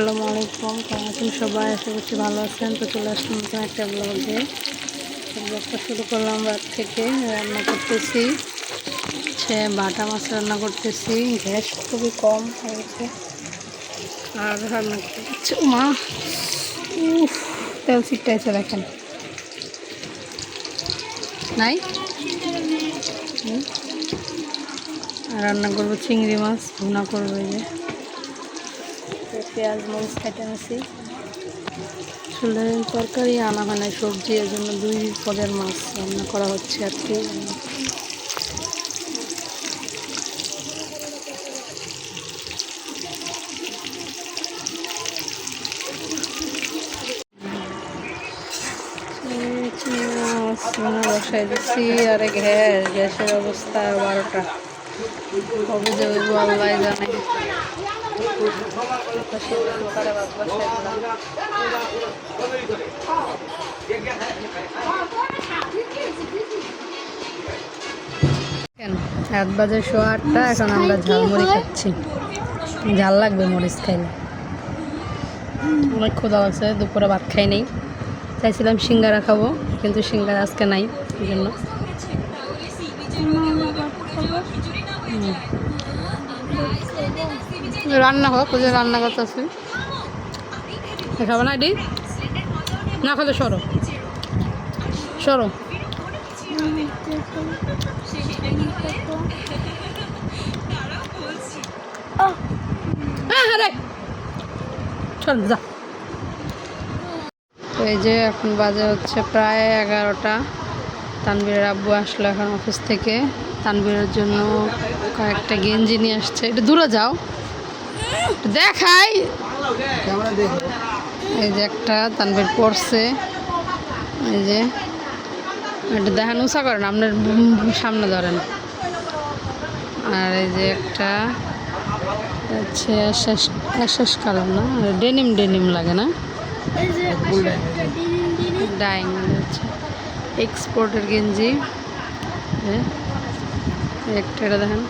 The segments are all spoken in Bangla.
আসসালামু আলাইকুম, কেমন আছেন সবাই? আশা করছি ভালো আছেন। তো চলে আসলাম নতুন একটা ব্লগে ব্লগটা শুরু করলাম রাত থেকে, রান্না করতেছি। সে বাটা মাছ রান্না করতেছি। গ্যাস খুবই কম হয়েছে আর রান্না করতে মা উফ, তেল ছিটটাইছে দেখেন। নাই? রান্না করব চিংড়ি মাছ, ভুনা করব এই যে। পেঁয়াজ, মরিচ কেটে আনছি আসলে তরকারি, আনা হয় না সবজি এর জন্য দুই পদের মাছ রান্না করা হচ্ছে আর কি বসাই দিচ্ছি, আরে গ্যাস গ্যাসের অবস্থা বারোটা। কবে যে আল্লাহ জানে। রাত বাজে শো আটটা এখন আমরা ঝালমুড়ি খাচ্ছি। ঝাল লাগবে মরিচ খাইলে। অনেক ক্ষুধা লাগছে দুপুরে ভাত খাই নেই। চাইছিলাম সিঙ্গারা খাব কিন্তু সিঙ্গারা আজকে নাই এই জন্য। রান্না হোক ওই যে রান্না করতেছি খাব না এটি না খালে সরো। সরো। যা। তো এই যে এখন বাজে হচ্ছে প্রায় এগারোটা। তানবীরের আব্বু আসলো এখন অফিস থেকে। তানবীরের জন্য কয়েকটা গেঞ্জি নিয়ে আসছে। একটু দূরে যাও। দেখাই। এই যে একটা তানবীর পড়ছে। এই যে একটু দেখান উঁচা করেন আপনার সামনে ধরেন। আর এই যে একটা হচ্ছে অ্যাশেস অ্যাশেস কালার না? ডেনিম ডেনিম লাগে না? ডাইং হচ্ছে। এক্সপোর্টের গেঞ্জি। একটা এটা দেখেন।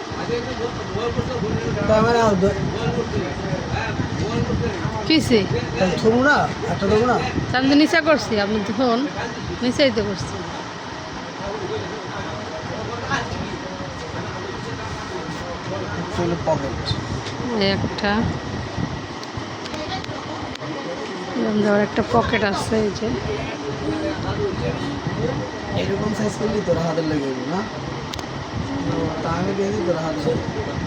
কিসে থরু না? একটা দেবো না? আমি তো নিচা করছি আপনি নিচাই তো করছি। একটা। একটা পকেট আছে এই যে। এরকম সাইজ করলি তোর হাতের লেগে না? তোর হাতে লেগে যাবে।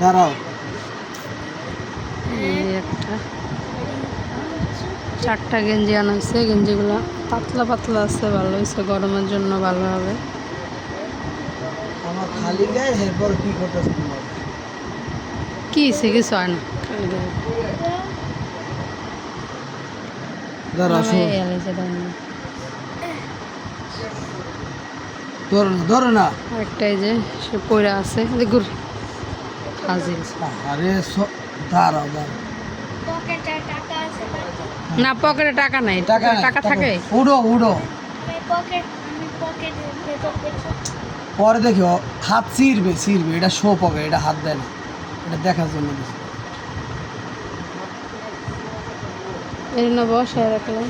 দাঁড়াও এই একটা চারটা গেঞ্জি আনা হয়েছে গেঞ্জিগুলো পাতলা পাতলা আছে ভালো হয়েছে গরমের জন্য ভালো হবে আমার খালি গায়ে এরপর কি করতেছ কি হয়েছে কিছু হয় না খালি গায়ে। দাঁড়াও আমার শোন এই আলাইছে দাঁড়ান না। ধরো না ধরো না। আরেকটা যে সে পড়ে আছে। দেখুন হাজির। আরে স- দাঁড়াও দাঁড়াও পকেটে টাকা আছে না পকেটে টাকা নাই। টাকা টাকা থাকে? উড়ো উড়ো। পরে দেখো হাত চিরবে চিরবে এটা শো পকে এটা হাত দেয় না। এটা দেখার জন্য এই জন্য বসায় রাখলাম।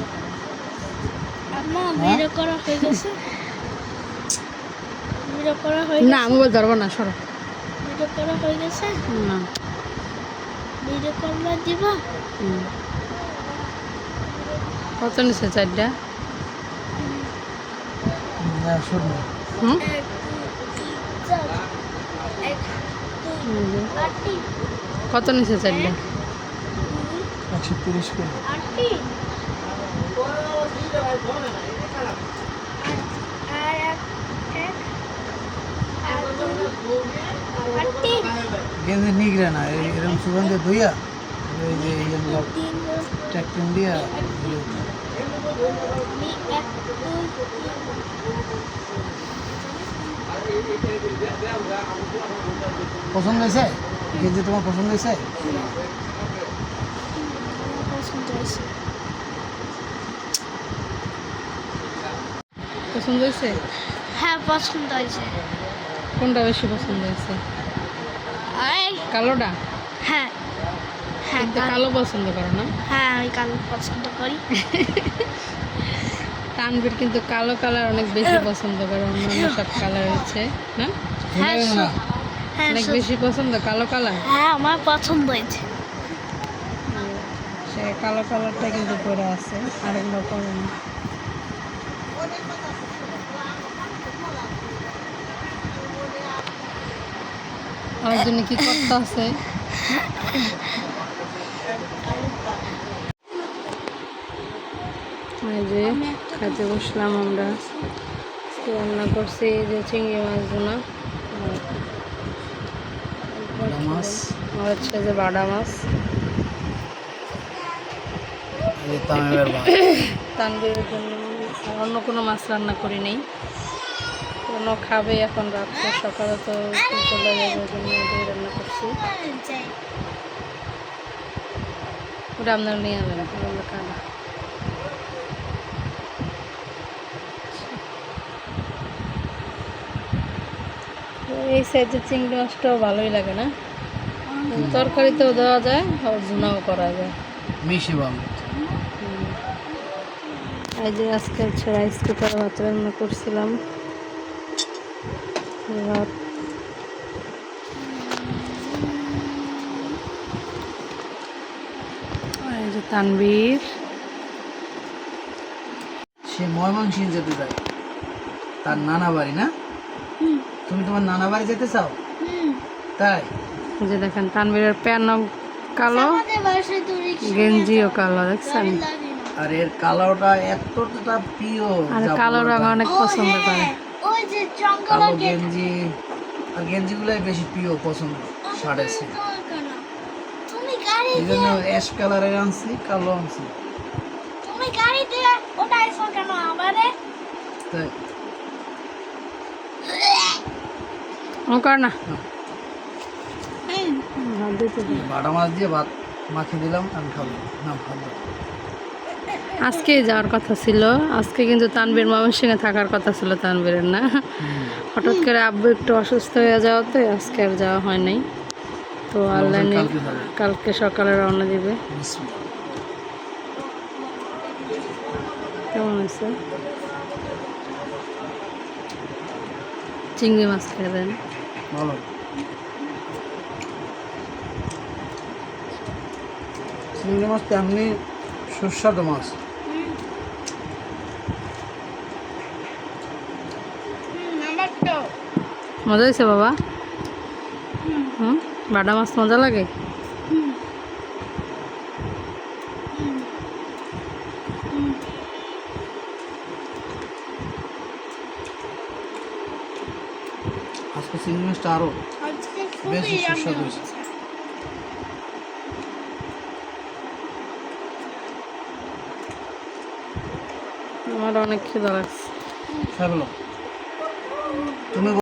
না মোবাইল ধরবো না সরো। ভিডিও করা হয়ে গেছে। না। ভিডিও করলে দিবা। কত নিছে চারটা? হুম? কত নিছে চারটা? একশো তিরিশ করে। গেঁদে নিগড়ে না এরকম সুগন্ধে ধুইয়া এই যে এইগুলো দিয়া পছন্দ হয়েছে? গেঞ্জি তোমার পছন্দ হয়েছে? পছন্দ হয়েছে। পছন্দ হয়েছে? হ্যাঁ পছন্দ হয়েছে। কোনটা বেশি পছন্দ হয়েছে? কালোটা? হ্যাঁ। হ্যাঁ কিন্তু কালো পছন্দ করো না? হ্যাঁ আমি কালো পছন্দ করি। তানবীর কিন্তু কালো কালার অনেক বেশি পছন্দ করে অন্য অন্য সব কালার হচ্ছে না? হ্যাঁ হ্যাঁ অনেক বেশি পছন্দ কালো কালার? হ্যাঁ আমার পছন্দ হয়েছে। সে কালো কালারটা কিন্তু পরে আছে আরেকটা পরে না আরেকজনে কি করতে আছে? এই যে খাইতে বসলাম আমরা। রান্না করছি যে চিংড়ি মাছ বোনা বাটা মাছ। হচ্ছে যে বাডা মাছ। তানবীরের জন্য অন্য কোনো মাছ রান্না করি নেই। কোনো খাবে এখন রাত্রে সকালে তো চলে যাবে ওই জন্য রান্না করছি। ওটা আপনারা নিয়ে ওগুলো খানা এই সাইজের চিংড়ি মাছটাও ভালোই লাগে না? তরকারিতেও দেওয়া যায় আর ঝুনাও করা যায়। মিশে ভালো। এই যে আজকে হচ্ছে রাইস কুকার ভাত রান্না করছিলাম। ভাত। এই যে তানবীর সে ময়মনসিং যেতে চায়। তার নানা বাড়ি না? তুমি তোমার নানা বাড়ি যেতে চাও? তাই? যে দেখেন তানবীরের প্যানও কালো? রিক্সা গেঞ্জিও কালো দেখছেন? আর এর কালোটা এতটা প্রিয় আর কালো রং অনেক পছন্দ করে। ওই যে কালো গেঞ্জি। আর গেঞ্জিগুলাই বেশি প্রিয় পছন্দ শার্টের সে তুমি গাড়ি এই জন্য অ্যাশ কালারের আনছি কালো আনছি। তুমি গাড়ি দিয়ে ওটাইছো কেন আমারে? তাই। ও কর না। দে। বাটা মাছ দিয়ে ভাত মাখিয়ে দিলাম আমি খাব। না ভাত আজকে যাওয়ার কথা ছিল। আজকে কিন্তু তানবীর ময়মনসিংহে থাকার কথা ছিল তানবীরের না? হঠাৎ করে আব্বু একটু অসুস্থ হয়ে যাওয়াতে আজকে আর যাওয়া হয় নাই। তো আল্লাহ নে- কালকে সকালে রওনা দিবে। কেমন আছে চিংড়ি মাছ খেয়ে দেন। ভালো। চিংড়ি মাছ তেমনি সুস্বাদু মাছ। মজা হয়েছে বাবা? হুম? বাটা মাছ মজা লাগে? আজকে চিংড়ি মাছটা আরও বেশি সুস্বাদু হয়েছে। আমার অনেক খিদা লাগছে। তুমি